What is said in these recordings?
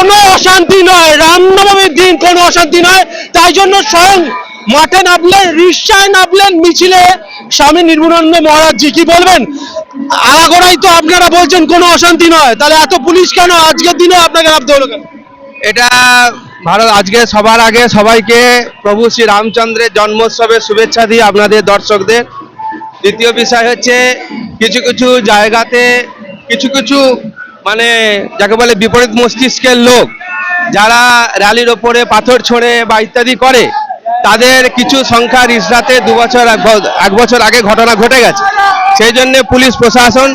কোনো অশান্তি নয়। রামনবমীর দিন কোনো অশান্তি নয়। তাই জন্য স্বয়ং মাঠে নামলেন, রিক্সায় নামলেন মিছিলে। স্বামী নির্মলানন্দ মহারাজজি কি বলবেন? আগাগোড়াই তো আপনারা বলছেন কোনো অশান্তি নয়। তাহলে এত পুলিশ কেন আজকের দিনে আপনাকে নামতে হলো কেন? এটা ভারত আজকে সবার আগে সবাইকে প্রভু শ্রী রামচন্দ্রের জন্মোৎসবের শুভেচ্ছা দিই আপনাদের দর্শকদের। দ্বিতীয় বিষয় হচ্ছে, কিছু কিছু জায়গাতে কিছু কিছু মানে যাকে বলে বিপরীত মস্তিষ্কের লোক, যারা র্যালির ওপরে পাথর ছোঁড়ে বা ইত্যাদি করে, তাদের কিছু সংখ্যা ইসরাতে দু বছর এক বছর আগে ঘটনা ঘটে গেছে। সেই জন্য পুলিশ প্রশাসন,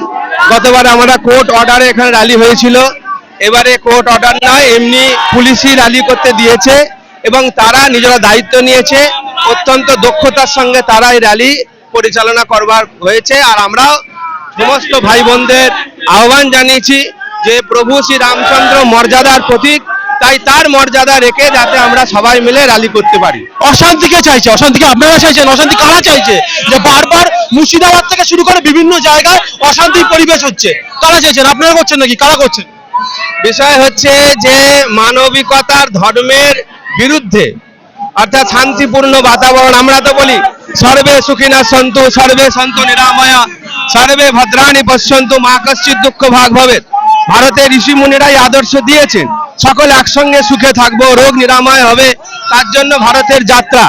গতবার আমরা কোর্ট অর্ডারে এখানে র্যালি হয়েছিল। এবারে কোর্ট অর্ডার নয়, এমনি পুলিশই র্যালি করতে দিয়েছে এবং তারা নিজেরা দায়িত্ব নিয়েছে। অত্যন্ত দক্ষতার সঙ্গে তারা এই র্যালি পরিচালনা করবার হয়েছে। আর আমরাও সমস্ত ভাই বোনদের আহ্বান জানিয়েছি যে প্রভু শ্রী রামচন্দ্র মর্যাদার প্রতীক তাই তার মর্যাদা রেখে যাতে আমরা সবাই মিলে র্যালি করতে পারি। অশান্তিকে চাইছে? অশান্তিকে আপনারা চাইছেন? অশান্তি কারা চাইছে? যে বারবার মুর্শিদাবাদ থেকে শুরু করে বিভিন্ন জায়গায় অশান্তির পরিবেশ হচ্ছে। কারা চাইছেন? আপনারা করছেন নাকি? কারা করছেন? বিষয় হচ্ছে যে মানবিকতার ধর্মের বিরুদ্ধে অর্থাৎ শান্তিপূর্ণ বাতাবরণ আমরা তো বলি সর্বে সুখিনা সন্তু সর্বে সন্তু নিরাময়া। সর্বে, ভদ্রাণী পশ্যন্তু মা কশ্চিৎ দুঃখ ভাগ ভবে ভারতের ঋষি মুনিরাই আদর্শ দিয়েছেন। সকল একসঙ্গে সুখে থাকব, রোগ নিরাময় হবে। তার জন্য ভারতের যাত্রা।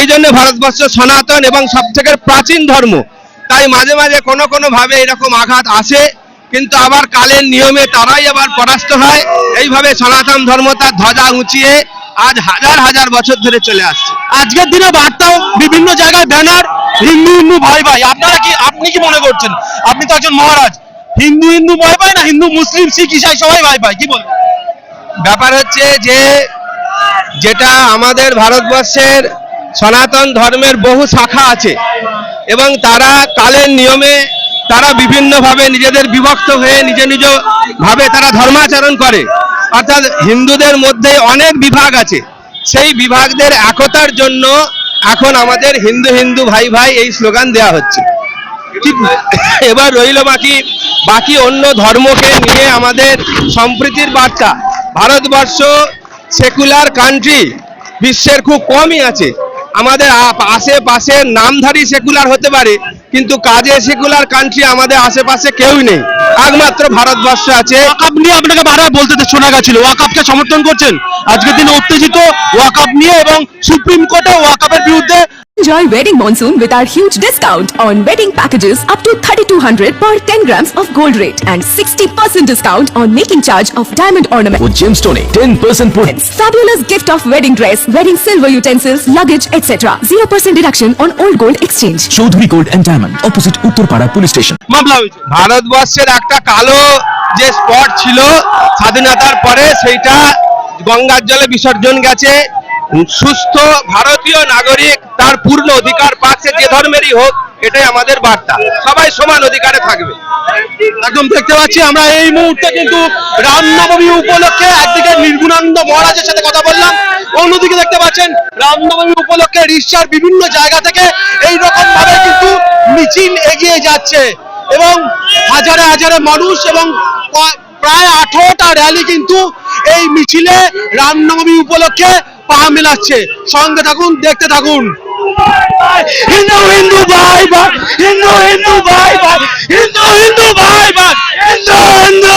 এই জন্য ভারতবর্ষ সনাতন এবং সব থেকে প্রাচীন ধর্ম। তাই মাঝে মাঝে কোনো কোনো ভাবে এরকম আঘাত আসে, কিন্তু আবার কালের নিয়মে তারাই আবার পরাস্ত হয়। এইভাবে সনাতন ধর্ম তার ধ্বজা উঁচিয়ে আজ হাজার হাজার বছর ধরে চলে আসছে। আজকের দিনে বার্তাও বিভিন্ন জায়গায় ব্যানার হিন্দু হিন্দু ভাই ভাই আপনারা কি আপনি কি মনে করছেন? আপনি তো একজন মহারাজ। হিন্দু হিন্দু ভয় ভাই না? হিন্দু, মুসলিম, শিখ, ইসাই সবাই ভাই ভাই কি বলবেন? ব্যাপার হচ্ছে যে, যেটা আমাদের ভারতবর্ষের সনাতন ধর্মের বহু শাখা আছে এবং তারা কালের নিয়মে তারা বিভিন্নভাবে নিজেদের বিভক্ত হয়ে নিজ নিজ ভাবে তারা ধর্মাচরণ করে। অর্থাৎ হিন্দুদের মধ্যে অনেক বিভাগ আছে। সেই বিভাগদের একতার জন্য এখন আমাদের হিন্দু হিন্দু ভাই ভাই এই স্লোগান দেয়া হচ্ছে। ঠিক এবার রইল বাকি বাকি অন্য ধর্মকে নিয়ে আমাদের সম্প্রীতির বার্তা। ভারতবর্ষ সেকুলার কান্ট্রি, বিশ্বের খুব কমই আছে। আমাদের আশেপাশের আশেপাশে নামধারী সেকুলার হতে পারে কিন্তু কাজে সেকুলার কান্ট্রি আমাদের আশেপাশে কেউই নেই। একমাত্র ভারতবর্ষে আছে ওয়াকাপ নিয়ে আপনাকে বারবার বলতে শোনা গেছিল। ওয়াকাপকে সমর্থন করছেন। আজকের দিনে উত্তেজিত ওয়াকাপ নিয়ে এবং সুপ্রিম কোর্টে ওয়াকাপের বিরুদ্ধে Enjoy wedding monsoon with our huge discount on wedding packages up to 3200 per 10 grams of gold rate and 60% discount on making charge of diamond ornament. জেমস্টোনে ten percent points Fabulous gift of wedding dress, wedding silver utensils, luggage, etc. 0% deduction on old gold exchange. Chowdhury gold and diamond opposite Uttarpara police station মামলা হয়েছে ভারতবর্ষের একটা কালো যে spot ছিল স্বাধীনতার পরে সেইটা গঙ্গার জলে বিসর্জন গেছে সুস্থ ভারতীয় নাগরিক, তার পূর্ণ অধিকার পাচ্ছে যে ধর্মেরই হোক, এটাই আমাদের বার্তা। সবাই সমান অধিকারে থাকবে। একদম দেখতে পাচ্ছি, আমরা এই মুহূর্তে কিন্তু রামনবমী উপলক্ষে একদিকে নির্গুণানন্দ মহারাজের সাথে কথা বললাম, অন্যদিকে দেখতে পাচ্ছেন, রামনবমী উপলক্ষে রিক্সার বিভিন্ন জায়গা থেকে এই রকম ভাবে কিন্তু মিছিল এগিয়ে যাচ্ছে এবং হাজারে হাজারে মানুষ এবং প্রায় আঠারোটা র্যালি কিন্তু এই মিছিলে রামনবমী উপলক্ষে পা মেলাচ্ছে। সঙ্গে থাকুন দেখতে থাকুন। হিন্দু হিন্দু ভাই ভাই হিন্দু হিন্দু ভাই ভাই হিন্দু হিন্দু ভাই ভাই হিন্দু হিন্দু